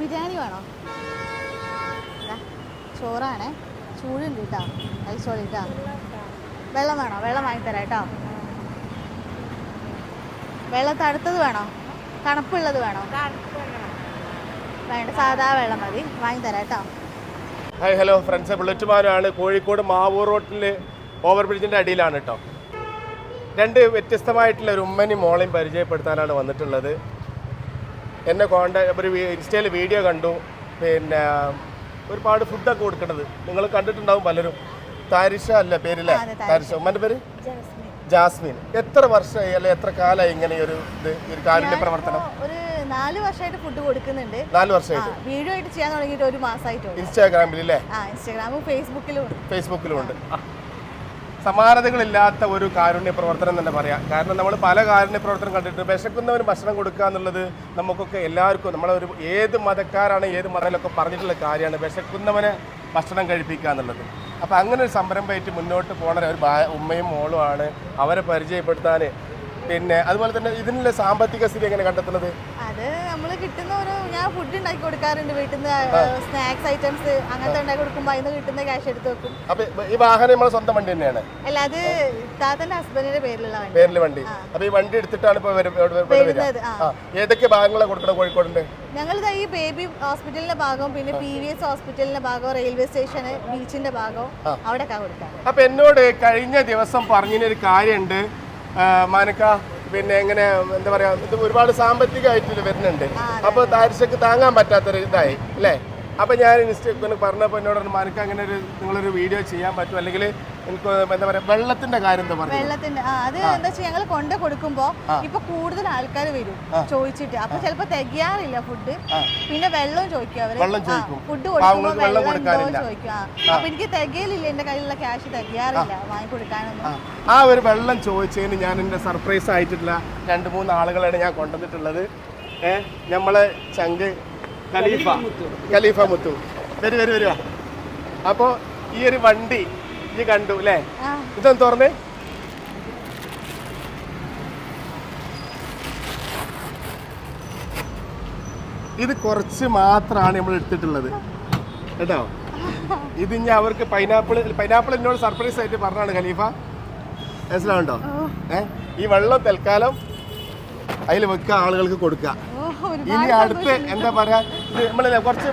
ബിരിയാണി വേണോ? ചോറാണേ. ചൂടുണ്ട് കേട്ടോ. കഴിച്ചോളി കേട്ടോ. വെള്ളം വേണോ? വെള്ളം വാങ്ങിത്തരാം കേട്ടോ. വെള്ളം തണുത്തത് വേണോ? തണുപ്പുള്ളത് വേണോ? വേണ്ട സാധാ വെള്ളം മതി. വാങ്ങിത്തരാം കേട്ടോ. ഹായ് ഹലോ ഫ്രണ്ട്സ് ബുള്ളറ്റ് മാനാണ് കോഴിക്കോട് മാവൂർ റോട്ടിൽ ഓവർ ബ്രിഡ്ജിന്റെ അടിയിലാണ് കേട്ടോ. രണ്ട് വ്യത്യസ്തമായിട്ടുള്ള ഒരു ഉമ്മനും മോളെയും പരിചയപ്പെടുത്താനാണ് വന്നിട്ടുള്ളത്. എന്നെ കോണ്ടാക്ട് ഒരു ഇൻസ്റ്റയിൽ വീഡിയോ കണ്ടു. പിന്നെ ഒരുപാട് ഫുഡൊക്കെ കൊടുക്കണത്. നിങ്ങൾ കണ്ടിട്ടുണ്ടാവും പലരും. താരിഷ അല്ല പേരില്ലേ താരിഷ. ഉമ്മന്റെ പേര്? ജാസ്മിൻ. എത്ര വർഷമായി അല്ലെ എത്ര കാലമായി ഇങ്ങനെ ഒരു ഇത് ഒരു കാരുണ്യ പ്രവർത്തനം? ഒരു നാല് വർഷമായിട്ട് ഫുഡ് കൊടുക്കുന്നുണ്ട്. നാല് വർഷമായിട്ട് വീഡിയോ ആയിട്ട് ചെയ്യാൻ തുടങ്ങിയിട്ട് ഒരു മാസമായിട്ടുള്ളൂ ഇൻസ്റ്റാഗ്രാമിൽ അല്ലേ ആ ഇൻസ്റ്റാഗ്രാമും ഫേസ്ബുക്കിലും ഫേസ്ബുക്കിലും ഉണ്ട്. സമാനതകളില്ലാത്ത ഒരു കാരുണ്യ പ്രവർത്തനം തന്നെ പറയാം. കാരണം നമ്മൾ പല കാരുണ്യ പ്രവർത്തനം കണ്ടിട്ട് വിശക്കുന്നവന് ഭക്ഷണം കൊടുക്കുക എന്നുള്ളത് നമുക്കൊക്കെ എല്ലാവർക്കും നമ്മളെ ഒരു ഏത് മതക്കാരാണ് ഏത് മതത്തിലൊക്കെ പറഞ്ഞിട്ടുള്ള കാര്യമാണ് വിശക്കുന്നവനെ ഭക്ഷണം കഴിപ്പിക്കുക എന്നുള്ളത്. അപ്പോൾ അങ്ങനെ ഒരു സംരംഭമായിട്ട് മുന്നോട്ട് പോകണ ഒരു ഉമ്മയും മോളും ആണ് അവരെ പരിചയപ്പെടുത്താൻ പിന്നെ അതുപോലെ തന്നെ ഇതിനുള്ള സാമ്പത്തിക സ്ഥിതി എങ്ങനെ കണ്ടെത്തുന്നത്? അത് നമ്മൾ കിട്ടുന്ന ഒരു ഞാൻ ഫുഡ് ഉണ്ടാക്കി കൊടുക്കാറുണ്ട് വീട്ടിൽ നിന്ന് സ്നാക്സ് ഐറ്റംസ് അങ്ങനത്തെ ഉണ്ടാക്കി കൊടുക്കുമ്പോൾ അതിന് കിട്ടുന്ന ക്യാഷ് എടുത്ത് വെക്കും. അപ്പോൾ ഈ വാഹനം നമ്മളെ സ്വന്തം വണ്ടി തന്നെയാണ്. അല്ല അത് താത്തന്റെ ഹസ്ബൻഡിന്റെ പേരിലുള്ള വണ്ടി. പേരിൽ വണ്ടി. അപ്പൊ ഈ വണ്ടി എടുത്തിട്ടാണ് വരിക? വരുന്നത് ഏതൊക്കെ ഭാഗങ്ങളാണ് കൊടുക്കണം കോഴിക്കോടിന്റെ? ഞങ്ങൾ ഈ ബേബി ഹോസ്പിറ്റലിന്റെ ഭാഗവും പിന്നെ പി വി എസ് ഹോസ്പിറ്റലിന്റെ ഭാഗവും റെയിൽവേ സ്റ്റേഷന് ബീച്ചിന്റെ ഭാഗവും അവിടെ കൊടുക്കാം അപ്പൊ എന്നോട് കഴിഞ്ഞ ദിവസം പറഞ്ഞൊരു കാര്യമുണ്ട് മാനക്ക പിന്നെ എങ്ങനെ എന്താ പറയാ ഇത് ഒരുപാട് സാമ്പത്തികമായിട്ട് വരുന്നുണ്ട്. അപ്പൊ താരിശക്ക് താങ്ങാൻ പറ്റാത്തൊരു ഇതായി അല്ലേ? അപ്പൊ ഞാൻ ഇൻസ്റ്റ പറഞ്ഞപ്പോൾ എന്നോട് മനക്ക് അങ്ങനെ ഒരു നിങ്ങളൊരു വീഡിയോ ചെയ്യാൻ പറ്റും. അല്ലെങ്കിൽ എന്താ വെള്ളത്തിന്റെ കാര്യം എന്താ പറയുക വെള്ളത്തിന്റെ ആ അത് എന്താ വെച്ചാൽ ഞങ്ങൾ കൊണ്ട് കൊടുക്കുമ്പോ ഇപ്പൊ കൂടുതൽ ആൾക്കാർ വരും ചോദിച്ചിട്ട്. അപ്പൊ ചിലപ്പോ തികയാറില്ല ഫുഡ്. പിന്നെ വെള്ളം ചോദിക്കും അവർ. വെള്ളം ചോദിക്കും. ഫുഡ് കൊടുക്കുമ്പോ വെള്ളം ചോദിക്കും. അപ്പൊ എനിക്ക് തികയിലില്ല എന്റെ കയ്യിലുള്ള ക്യാഷ് തികയാറില്ല വാങ്ങി കൊടുക്കാനൊന്നും. ആ. ഒരു വെള്ളം ചോദിച്ചതിന് ഞാൻ എന്റെ സർപ്രൈസ് ആയിട്ടുള്ള രണ്ട് മൂന്ന് ആളുകളാണ് ഞാൻ കൊണ്ടുവന്നിട്ടുള്ളത്. ഏഹ് നമ്മളെ ചങ്ക് ഖലീഫ. ഖലീഫ മുത്തു. വരു വരു വരുവാ അപ്പോൾ ഈ ഒരു വണ്ടി ഈ കണ്ടു അല്ലേ ഇതൊന്ന് തുറന്നേ. ഇത് കുറച്ച് മാത്രമാണ് നമ്മൾ എടുത്തിട്ടുള്ളത്. കേട്ടോ? ഇത് ഇനി അവർക്ക് പൈനാപ്പിൾ പൈനാപ്പിൾ എന്നോട് സർപ്രൈസ് ആയിട്ട് പറഞ്ഞാണ് ഖലീഫ. മനസ്സിലാവുണ്ടോ ഏ? ഈ വെള്ളം തൽക്കാലം അതിൽ വെക്കുക ആളുകൾക്ക് കൊടുക്കുക. ഇനി അടുത്ത് എന്താ പറയാ ഇത് നമ്മളല്ലേ കുറച്ച്